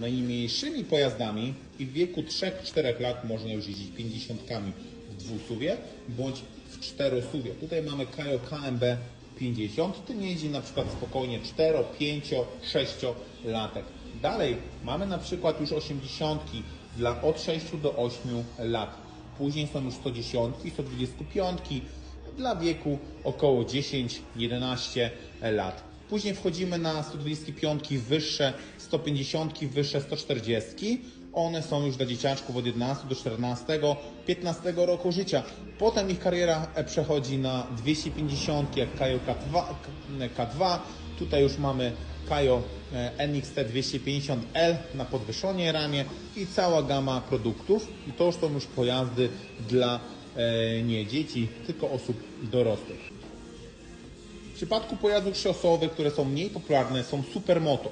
Najmniejszymi pojazdami i w wieku 3-4 lat można już jeździć 50 w dwusuwie bądź w czterosuwie. Tutaj mamy Kajo KMB 50, tym jeździ na przykład spokojnie 4, 5, 6 latek. Dalej mamy na przykład już 80 dla od 6 do 8 lat. Później są już 110, 125 dla wieku około 10-11 lat. Później wchodzimy na 125 wyższe, 150 wyższe, 140. One są już dla dzieciaczków od 11 do 14, 15 roku życia. Potem ich kariera e, przechodzi na 250 jak Kajo K2, K2. Tutaj już mamy Kajo e, NXT 250L na podwyższonej ramie i cała gama produktów. I to już są już pojazdy dla e, nie dzieci, tylko osób dorosłych. W przypadku pojazdów szosowych, które są mniej popularne, są supermoto.